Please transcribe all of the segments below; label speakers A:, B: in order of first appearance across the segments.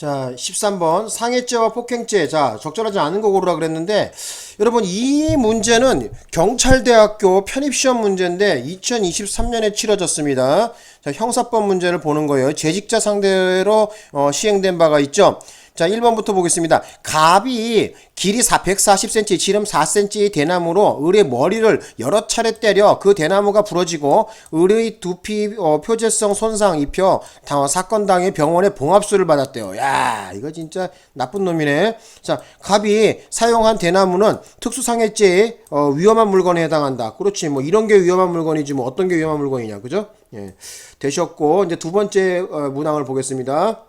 A: 자, 13번 상해죄와 폭행죄. 자, 적절하지 않은 거 고르라 그랬는데 여러분 이 문제는 경찰대학교 편입시험 문제인데 2023년에 치러졌습니다. 자, 형사법 문제를 보는 거예요. 재직자 상대로 어, 시행된 바가 있죠. 자, 1번부터 보겠습니다. 갑이 길이 4, 140cm, 지름 4cm의 대나무로 을의 머리를 여러 차례 때려 그 대나무가 부러지고 을의 두피 어, 표재성 손상 입혀 당, 사건 당해 병원에 봉합수를 받았대요. 야, 이거 진짜 나쁜 놈이네. 자, 갑이 사용한 대나무는 특수상해죄에 어, 위험한 물건에 해당한다. 그렇지. 뭐 이런 게 위험한 물건이지 뭐 어떤 게 위험한 물건이냐. 그죠? 예. 되셨고 이제 두 번째 어, 문항을 보겠습니다.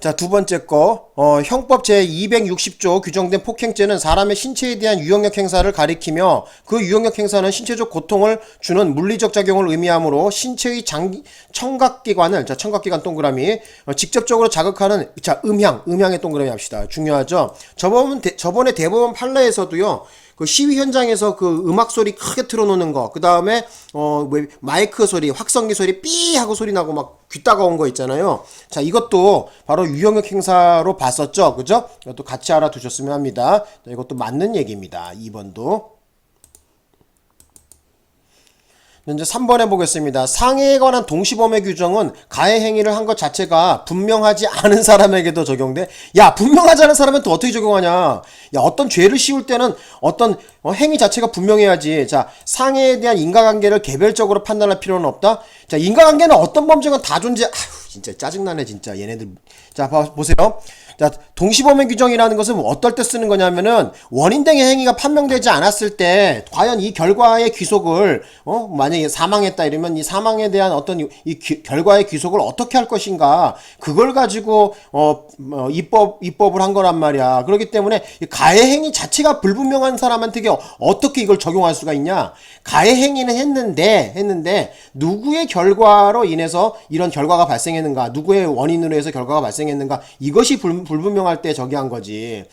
A: 자, 두 번째 거, 어, 형법 제 260조 규정된 폭행죄는 사람의 신체에 대한 유형력 행사를 가리키며 그 유형력 행사는 신체적 고통을 주는 물리적 작용을 의미하므로 신체의 장, 청각기관을, 자, 청각기관 동그라미, 어, 직접적으로 자극하는, 자, 음향, 음향의 동그라미 합시다. 중요하죠? 저번, 대, 저번에 대법원 판례에서도요, 그 시위 현장에서 그 음악 소리 크게 틀어놓는 거, 그 다음에 어뭐 마이크 소리, 확성기 소리 삐 하고 소리 나고 막 귀 따가운 거 있잖아요. 자, 이것도 바로 유형력 행사로 봤었죠, 그죠? 이것도 같이 알아두셨으면 합니다. 자, 이것도 맞는 얘기입니다. 2번도. 이제 3번 해보겠습니다. 상해에 관한 동시범의 규정은 가해 행위를 한 것 자체가 분명하지 않은 사람에게도 적용돼. 야, 분명하지 않은 사람은 또 어떻게 적용하냐? 야, 어떤 죄를 씌울 때는 어떤 어, 행위 자체가 분명해야지. 자, 상해에 대한 인과관계를 개별적으로 판단할 필요는 없다. 자, 인과관계는 어떤 범죄건 다 존재. 진짜 짜증나네, 진짜 얘네들. 자, 봐, 보세요. 자, 동시범행 규정이라는 것은 어떨 때 쓰는 거냐면은 원인 등의 행위가 판명되지 않았을 때 과연 이 결과의 귀속을 어 만약에 사망했다 이러면 이 사망에 대한 어떤 이, 이 귀- 결과의 귀속을 어떻게 할 것인가 그걸 가지고 어, 어 입법 입법을 한 거란 말이야. 그렇기 때문에 이 가해 행위 자체가 불분명한 사람한테 어떻게 이걸 적용할 수가 있냐? 가해 행위는 했는데 했는데 누구의 결과로 인해서 이런 결과가 발생했는 가? 누구의 원인으로 해서 결과가 발생했는가? 이것이 불, 불분명할 때 저기 한 거지.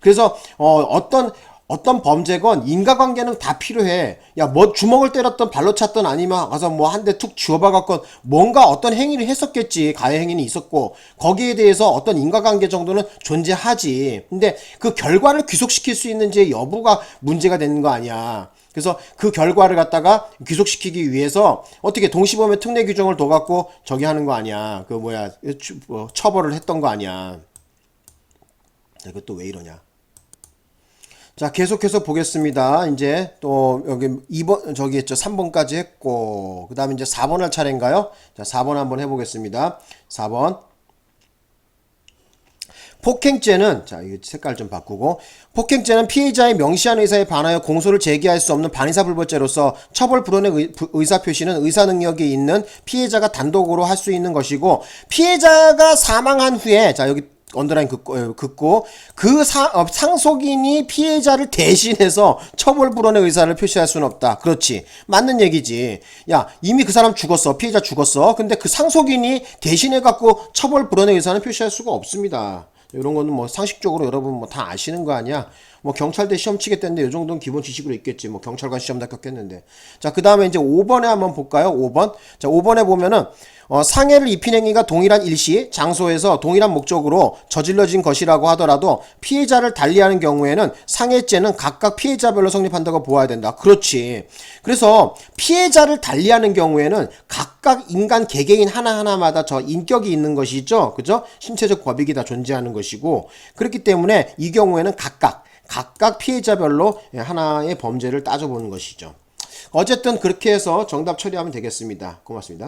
A: 그래서 어, 어떤 어떤 범죄건 인과관계는 다 필요해. 야, 뭐 주먹을 때렸던 발로 찼던 아니면 가서 뭐 한 대 툭 쥐어박았건 뭔가 어떤 행위를 했었겠지. 가해 행위는 있었고 거기에 대해서 어떤 인과관계 정도는 존재하지. 근데 그 결과를 귀속시킬 수 있는지 여부가 문제가 되는 거 아니야. 그래서 그 결과를 갖다가 귀속시키기 위해서 어떻게 동시범의 특례 규정을 둬갖고 저기 하는 거 아니야. 그 뭐야 추- 뭐 처벌을 했던 거 아니야. 이것도 왜 이러냐. 자, 계속해서 보겠습니다. 이제 또 여기 2번 저기 했죠. 3번까지 했고 그 다음에 이제 4번 할 차례인가요? 자, 4번 한번 해 보겠습니다. 4번. 폭행죄는 자, 이거 색깔 좀 바꾸고 폭행죄는 피해자의 명시한 의사에 반하여 공소를 제기할 수 없는 반의사불벌죄로서 처벌 불원의 의, 부- 의사 표시는 의사 능력이 있는 피해자가 단독으로 할 수 있는 것이고 피해자가 사망한 후에 자, 여기 언더라인 긋고, 어, 긋고 그 사, 어, 상속인이 피해자를 대신해서 처벌 불원의 의사를 표시할 수는 없다. 그렇지. 맞는 얘기지. 야, 이미 그 사람 죽었어. 피해자 죽었어. 근데 그 상속인이 대신해 갖고 처벌 불원의 의사는 표시할 수가 없습니다. 이런 거는 뭐 상식적으로 여러분 뭐 다 아시는 거 아니야? 뭐 경찰대 시험 치겠다는데 이 정도는 기본 지식으로 있겠지. 뭐 경찰관 시험 다 겪겠는데. 자, 그 다음에 이제 5번에 한번 볼까요? 5번. 자, 5번에 보면은 어, 상해를 입힌 행위가 동일한 일시, 장소에서 동일한 목적으로 저질러진 것이라고 하더라도 피해자를 달리하는 경우에는 상해죄는 각각 피해자별로 성립한다고 보아야 된다. 그렇지. 그래서 피해자를 달리하는 경우에는 각각 인간 개개인 하나하나마다 저 인격이 있는 것이죠. 그죠? 신체적 법익이 다 존재하는 것이고 그렇기 때문에 이 경우에는 각각 각각 피해자별로 하나의 범죄를 따져보는 것이죠. 어쨌든 그렇게 해서 정답 처리하면 되겠습니다. 고맙습니다.